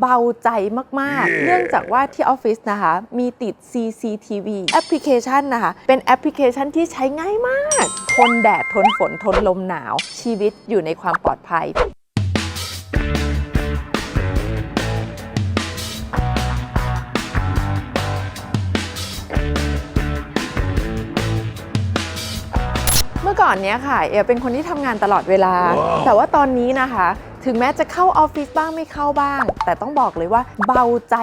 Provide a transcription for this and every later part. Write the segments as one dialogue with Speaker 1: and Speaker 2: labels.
Speaker 1: เบาใจมาก ๆ เนื่องจากว่าที่ออฟฟิศนะคะ มีติด CCTV แอปพลิเคชันนะคะ เป็นแอปพลิเคชันที่ใช้ง่ายมาก ทนแดด ทนฝน ทนลมหนาว ชีวิตอยู่ในความปลอดภัยเมื่อก่อนเนี้ยค่ะ เอเป็นคนที่ทำงานตลอดเวลาแต่ว่าตอนนี้นะคะ ถึงแม้จะเข้าออฟฟิศบ้างไม่เข้าบ้าง แต่ต้องบอกเลยว่าเบาใจ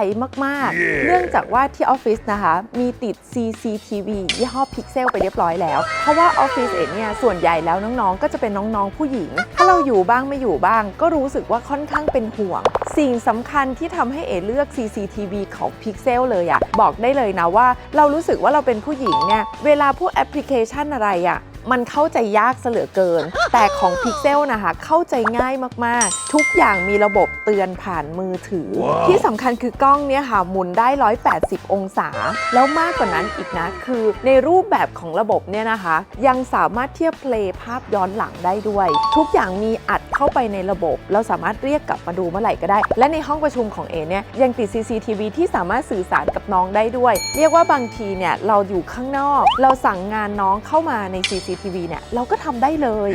Speaker 1: มาก ๆ เนื่องจากว่าที่ออฟฟิศนะคะ มีติด CCTV ยี่ห้อพิกเซลไปเรียบร้อยแล้ว เพราะว่าออฟฟิศเองเนี่ยส่วนใหญ่แล้วน้อง ๆ ก็จะเป็นน้อง ๆ ผู้หญิง ถ้าเราอยู่บ้างไม่อยู่บ้าง ก็รู้สึกว่าค่อนข้างเป็นห่วง สิ่งสำคัญที่ทำให้เอเลือก CCTV ของ Pixel เลยอะบอกได้เลยนะว่า เรารู้สึกว่าเราเป็นผู้หญิงเนี่ยเวลาพวกแอปพลิเคชันอะไรอะ มันเข้าใจยากเสลือเกิน แต่ของ Pixel นะคะ เข้าใจง่ายมาก ๆ ทุกอย่างมีระบบเตือนผ่านมือถือที่สำคัญคือกล้องเนี่ยค่ะหมุนได้ 180 องศา แล้วมากกว่านั้นอีกนะ คือในรูปแบบของระบบเนี่ยนะคะ ยังสามารถเทียบเพลย์ภาพย้อนหลังได้ด้วย ทุกอย่างมีอัดเข้าไปในระบบ เราสามารถเรียกกลับมาดูเมื่อไหร่ก็ได้ และในห้องประชุมของเอเนี่ยยังติด CCTV ที่สามารถสื่อสารกับน้องได้ด้วย เรียกว่าบางทีเนี่ยเราอยู่ข้างนอก เราสั่งงานน้องเข้ามาใน CCTV เนี่ยเราก็ทำได้เลย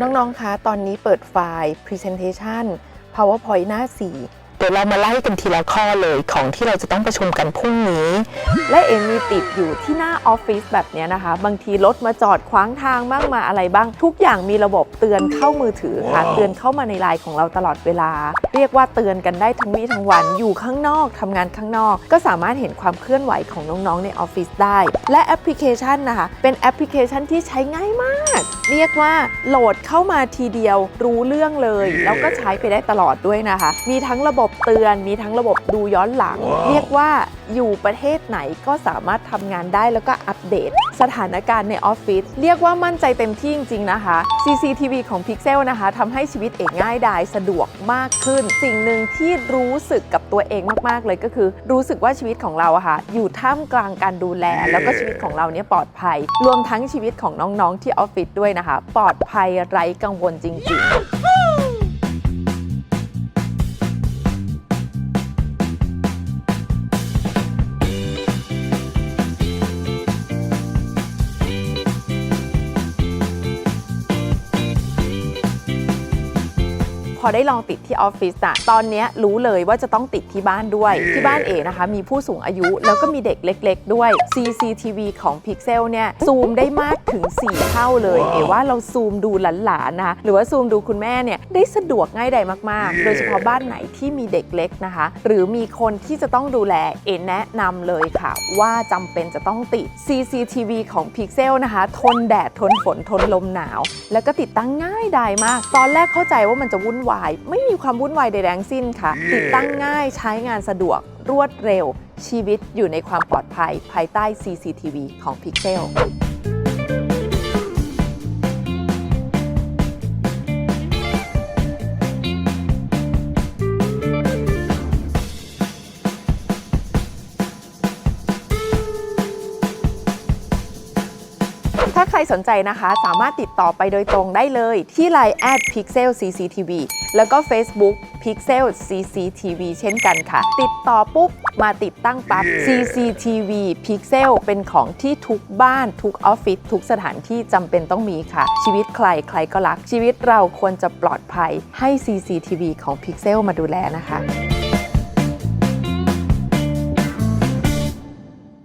Speaker 1: น้อง ๆ คะ ตอนนี้เปิดไฟล์ Presentation PowerPoint หน้า4
Speaker 2: เดี๋ยวเรามาไล่กันทีละข้อเลยของที่เราจะต้องประชุมกันพรุ่งนี้
Speaker 1: และเอ็มมีติดอยู่ที่หน้าออฟฟิศแบบเนี้ยนะคะ บางทีรถมาจอดขวางทางบ้างมาอะไรบ้าง ทุกอย่างมีระบบเตือนเข้ามือถือค่ะ เตือนเข้ามาในไลน์ของเราตลอดเวลา เรียกว่าเตือนกันได้ทั้งวี่ทั้งวันอยู่ข้างนอกทำงานข้างนอก ก็สามารถเห็นความเคลื่อนไหวของน้องๆในออฟฟิศได้ และแอปพลิเคชันนะคะ เป็นแอปพลิเคชันที่ใช้ง่ายมาก เรียกว่าโหลดเข้ามาทีเดียวรู้เรื่องเลย แล้วก็ใช้ไปได้ตลอดด้วยนะคะ มีทั้งระบบเตือน มีทั้งระบบดูย้อนหลังเรียกว่าอยู่ประเทศไหนก็สามารถทำงานได้แล้วก็อัปเดต สถานการณ์ในออฟฟิศเรียกว่ามั่นใจเต็มที่จริง ๆ นะคะ CCTV ของ Pixel นะคะทำให้ชีวิตเอกง่ายดายสะดวกมากขึ้น สิ่งหนึ่งที่รู้สึกกับตัวเองมาก ๆ เลยก็คือ รู้สึกว่าชีวิตของเราอะค่ะ อยู่ท่ามกลางการดูแล แล้วก็ชีวิตของเราเนี่ยปลอดภัย รวมทั้งชีวิตของน้อง ๆ ที่ออฟฟิศด้วยนะคะ ปลอดภัยไร้กังวลจริง ๆ อได้ลองติดที่ออฟฟิศอะตอนเนี้ยรู้เลยว่าจะต้องติดที่บ้านด้วย ที่บ้านเอนะคะ มีผู้สูงอายุแล้วก็มีเด็กเล็ก ๆ ด้วย CCTV ของ Pixel เนี่ยซูมได้มากถึง 4 เท่าเลย เอว่าเราซูมดูหลานๆนะคะหรือว่าซูมดูคุณแม่เนี่ยได้สะดวกง่ายดายมากๆ โดยเฉพาะบ้านไหนที่มีเด็กเล็กนะคะ หรือมีคนที่จะต้องดูแลเอแนะนำเลยค่ะ ว่าจำเป็นจะต้องติด CCTV ของ Pixel นะคะ ทนแดดทนฝนทนลมหนาว แล้วก็ติดตั้งง่ายดายมาก ตอนแรกเข้าใจว่ามันจะวุ่นวายไม่มีความวุ่นวายใดๆทั้งสิ้นค่ะ ติดตั้งง่ายใช้งานสะดวก รวดเร็ว ชีวิตอยู่ในความปลอดภัยภายใต้ CCTV ของ Pixel ใครสนใจนะคะ สามารถติดต่อไปโดยตรงได้เลยที่ Line at Pixel CCTV แล้วก็ Facebook Pixel CCTV เช่นกันค่ะ ติดต่อปุ๊บ มาติดตั้งปั๊บ CCTV Pixel เป็นของที่ทุกบ้านทุกออฟฟิศทุกสถานที่จำเป็นต้องมีค่ะ ชีวิตใครใครก็รักชีวิตเราควรจะปลอดภัยให้ CCTV ของ Pixel มาดูแลนะคะ